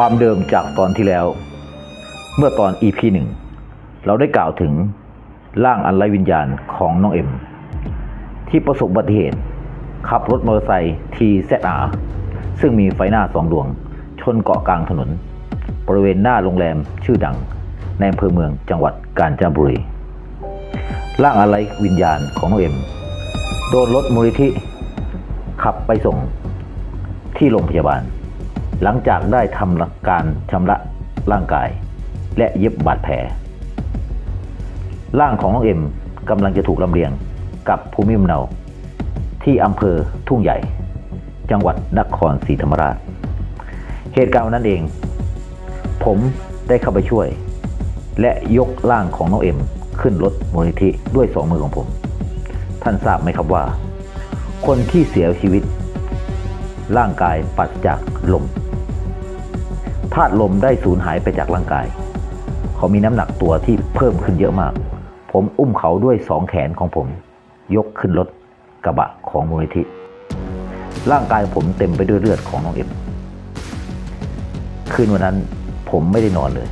ความเดิมจากตอนที่แล้ว เมื่อตอน EP หนึ่งเราได้กล่าวถึงร่างอันไร้วิญญาณของน้องเอ็ม ที่ประสบอุบัติเหตุ ขับรถมอเตอร์ไซค์ทีเซอาซึ่งมีไฟหน้าสองดวง ชนเกาะกลางถนน บริเวณหน้าโรงแรมชื่อดัง ในอำเภอเมืองจังหวัดกาญจนบุรี ร่างอันไร้วิญญาณของน้องเอ็ม โดนรถมูลนิธิขับไปส่งที่โรงพยาบาล หลังจากได้ทำการชำระร่างกาย และเย็บบาดแผล ร่างของน้องเอ็มกำลังจะถูกลำเลียงกับภูมิลำเนา ที่อำเภอทุ่งใหญ่ จังหวัดนครศรีธรรมราช เหตุการณ์วันนั้นเอง ผมได้เข้าไปช่วย และยกร่างของน้องเอ็มขึ้นรถมูลนิธิด้วยสองมือของผม ท่านทราบไหมครับว่า คนที่เสียชีวิต ร่างกายปราศจากลม ธาตุลมได้สูญหายไปจากร่างกาย เขามีน้ำหนักตัวที่เพิ่มขึ้นเยอะมาก ผมอุ้มเขาด้วยสองแขนของผม ยกขึ้นรถกระบะของมูลนิธิ ร่างกายผมเต็มไปด้วยเลือดของน้องเอ็มคืนวันนั้นผมไม่ได้นอนเลย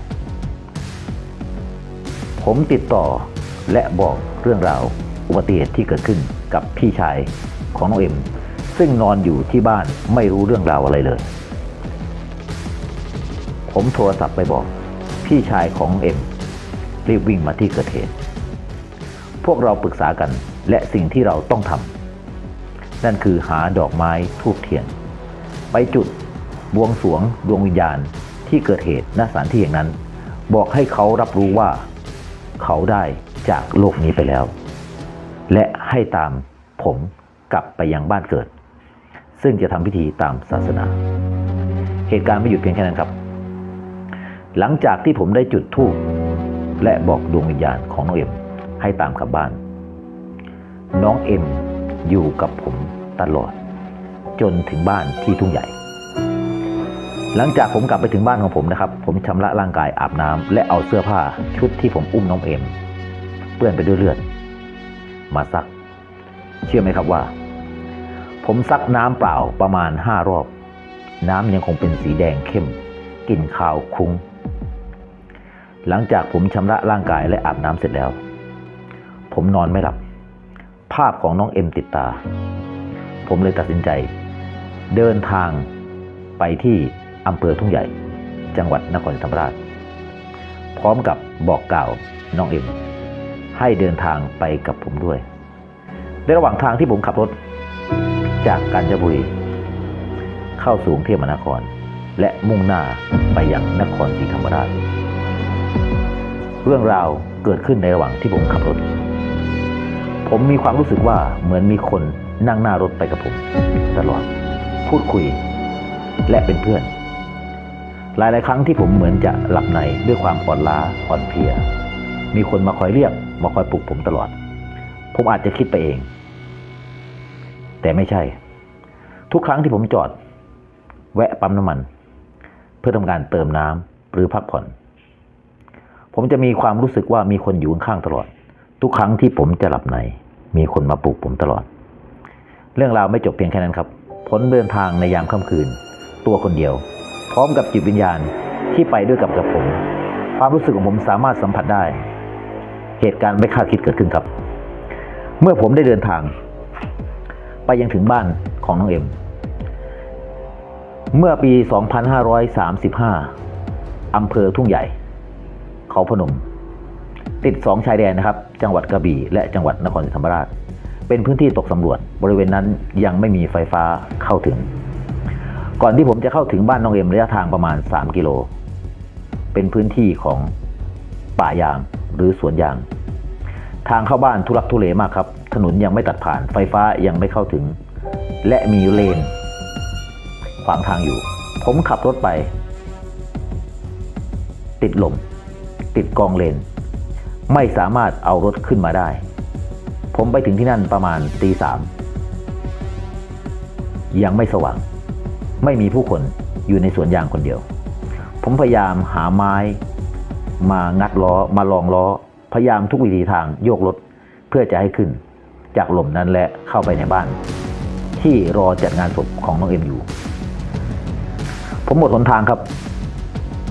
ผมติดต่อและบอกเรื่องราวอุบัติเหตุที่เกิดขึ้นกับพี่ชายของน้องเอ็ม ซึ่งนอนอยู่ที่บ้านไม่รู้เรื่องราวอะไรเลย ผมโทรศัพท์ไปบอก พี่ชายของเอ็มรีบวิ่งมาที่เกิดเหตุ พวกเราปรึกษากันและสิ่งที่เราต้องทำนั่นคือหาดอกไม้ทูบเทียน ไปจุดบวงสรวงดวงวิญญาณที่เกิดเหตุณสถานที่อย่างนั้น บอกให้เขารับรู้ว่า เขาได้จากโลกนี้ไปแล้ว และให้ตามผมกลับไปยังบ้านเกิด ซึ่งจะทำพิธีตามศาสนา เหตุการณ์ไม่หยุดเพียงแค่นั้นครับ หลังจากที่ผมได้จุดธูปและบอกดวงวิญญาณของน้องเอ็มให้ตามกลับบ้าน น้องเอ็มอยู่กับผมตลอด จนถึงบ้านที่ทุ่งใหญ่ หลังจากผมกลับไปถึงบ้านของผมนะครับ ผมชำระร่างกายอาบน้ำและเอาเสื้อผ้าชุดที่ผมอุ้มน้องเอ็มเปื้อนไปด้วยเลือดมาซัก เชื่อไหมครับว่า ผมซักน้ำเปล่าประมาณห้ารอบ น้ำยังคงเป็นสีแดงเข้มกลิ่นคาวคุ้ง หลังจากผมชำระร่างกายและอาบน้ำเสร็จแล้ว ผมนอนไม่หลับ ภาพของน้องเอ็มติดตา ผมเลยตัดสินใจ เดินทางไปที่อำเภอทุ่งใหญ่ จังหวัดนครศรีธรรมราช พร้อมกับบอกกล่าวน้องเอ็ม ให้เดินทางไปกับผมด้วย ในระหว่างทางที่ผมขับรถ จากกาญจนบุรีเข้าสู่กรุงเทพมหานคร และมุ่งหน้าไปยังนครศรีธรรมราช เรื่องราวเกิดขึ้นในระหว่างที่ผมขับรถ ผมมีความรู้สึกว่าเหมือนมีคนนั่งหน้ารถไปกับผม ตลอด พูดคุย และเป็นเพื่อน หลายๆ ครั้งที่ผมเหมือนจะหลับในด้วยความอ่อนล้าอ่อนเพลีย มีคนมาคอยเรียก มาคอยปลุกผมตลอด ผมอาจจะคิดไปเอง แต่ไม่ใช่ ทุกครั้งที่ผมจอด แวะปั๊มน้ำมัน เพื่อทำการเติมน้ำหรือพักผ่อน ผมจะมีความรู้สึกว่ามีคนอยู่ข้างตลอด ทุกครั้งที่ผมจะหลับใน มีคนมาปลุกผมตลอด เรื่องราวไม่จบเพียงแค่นั้นครับผลเดินทางในยามค่ำคืน ตัวคนเดียว พร้อมกับจิตวิญญาณที่ไปด้วยกับกับผม ความรู้สึกของผมสามารถสัมผัสได้ เหตุการณ์ไม่คาดคิดเกิดขึ้นครับ เมื่อผมได้เดินทาง ไปยังถึงบ้านของน้องเอ็ม เมื่อปี 2535 อำเภอทุ่งใหญ่ เขาพนม ติดสองชายแดนนะครับ จังหวัดกระบี่และจังหวัดนครศรีธรรมราช เป็นพื้นที่ตกสำรวจ บริเวณนั้นยังไม่มีไฟฟ้าเข้าถึง ก่อนที่ผมจะเข้าถึงบ้านน้องเอ็มระยะทางประมาณ 3 กิโล เป็นพื้นที่ของป่ายางหรือสวนยาง ทางเข้าบ้านทุลักทุเลมากครับ ถนนยังไม่ตัดผ่าน ไฟฟ้ายังไม่เข้าถึง และมีเลน ขวางทางอยู่ ผมขับรถไป ติดลม ติดกองเลน ไม่สามารถเอารถขึ้นมาได้ ผมไปถึงที่นั่นประมาณตีสามยังไม่สว่าง ไม่มีผู้คนอยู่ในสวนยางคนเดียว ผมพยายามหาไม้ มางัดล้อมาลองล้อ พยายามทุกวิธีทางโยกรถเพื่อจะให้ขึ้น จากหล่มนั้นและเข้าไปในบ้าน ที่รอจัดงานศพของน้องเอ็มอยู่ ผมหมดหนทางครับ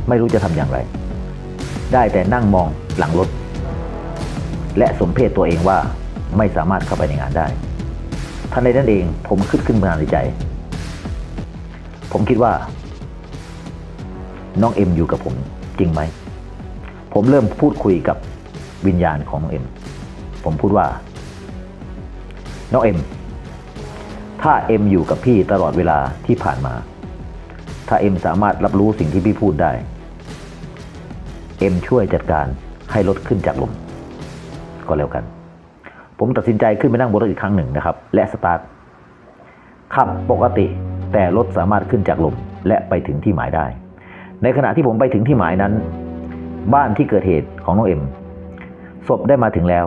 ไม่รู้จะทำอย่างไร ได้แต่นั่งมองหลังรถ และสมเพศตัวเองว่าไม่สามารถเข้าไปในงานได้ทันใดนั้นเองผมคิดขึ้นมาในใจ ผมคิดว่า น้องเอ็มอยู่กับผมจริงไหม ผมเริ่มพูดคุยกับวิญญาณของน้องเอ็ม ผมพูดว่า น้องเอ็ม ถ้าเอ็มอยู่กับพี่ตลอดเวลาที่ผ่านมา ถ้าเอ็มสามารถรับรู้สิ่งที่พี่พูดได้ เอ็มช่วยจัดการให้รถขึ้นจากลมก็แล้วกัน ผมตัดสินใจขึ้นไปนั่งบนรถอีกครั้งหนึ่งนะครับ และสตาร์ทขับปกติ แต่รถสามารถขึ้นจากลมและไปถึงที่หมายได้ ในขณะที่ผมไปถึงที่หมายนั้น บ้านที่เกิดเหตุของน้องเอ็มศพได้มาถึงแล้ว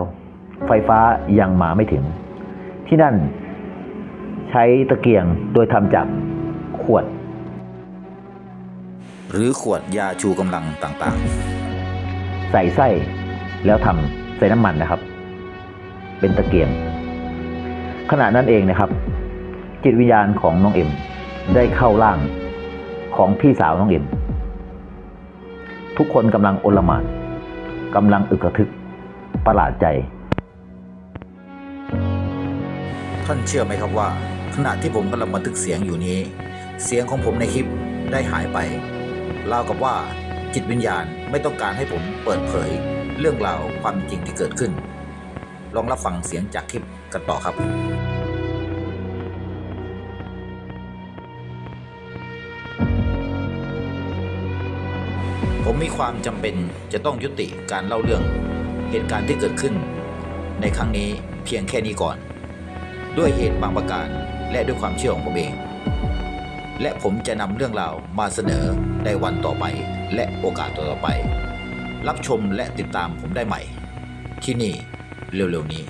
ไฟฟ้ายังมาไม่ถึง ที่นั่นใช้ตะเกียงโดยทำจากขวด หรือขวดยาชูกำลังต่างๆ ใส่ไส้แล้วทำใส่น้ำมันนะครับ เป็นตะเกียง ขณะนั้นเองนะครับ จิตวิญญาณของน้องเอ็มได้เข้าร่างของพี่สาวน้องเอ็ม ทุกคนกำลังโอลมานกำลังอึกระทึกประหลาดใจ ท่านเชื่อไหมครับว่า ขณะที่ผมกำลังบันทึกเสียงอยู่นี้ เสียงของผมในคลิปได้หายไปราวกับว่า จิตวิญญาณไม่ต้องการให้ผมเปิดเผยเรื่องราวความจริงที่เกิดขึ้น ลองรับฟังเสียงจากคลิปกันต่อครับ ผมมีความจำเป็นจะต้องยุติการเล่าเรื่องเหตุการณ์ที่เกิดขึ้น ในครั้งนี้เพียงแค่นี้ก่อน ด้วยเหตุบางประการและด้วยความเชื่อของผมเอง และผมจะนำเรื่องราวมาเสนอในวันต่อไป และโอกาสต่อๆไป รับชมและติดตามผมได้ใหม่ ที่นี่เร็วๆนี้